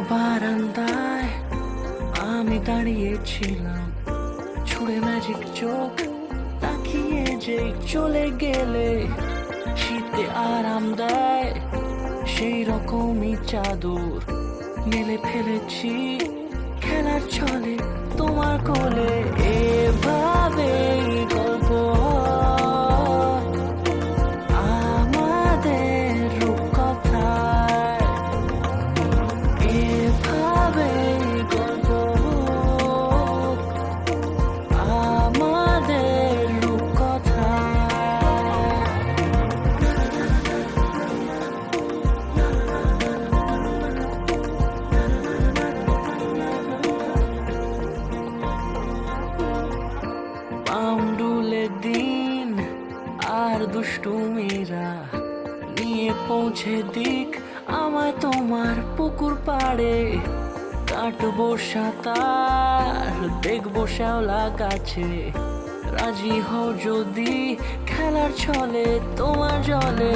বারান্দায় আমি দাঁড়িয়েছিলাম ছুড়ে ম্যাজিক চোখ তাকিয়ে যে চলে গেলে শীতে আরাম দেয়, সেই রকমই চাদর মেলে ফেলেছি। খেলার চলে তোমার কোলে পাউন্ডুলে দিন আর দুষ্টুমিরা নিয়ে পৌঁছে দিক। আমায় তোমার পুকুর পাড়ে কাটবো সাঁতার, দেখব শ্যাওলা গাছে। রাজি হও যদি খেলার ছলে, তোমার জলে।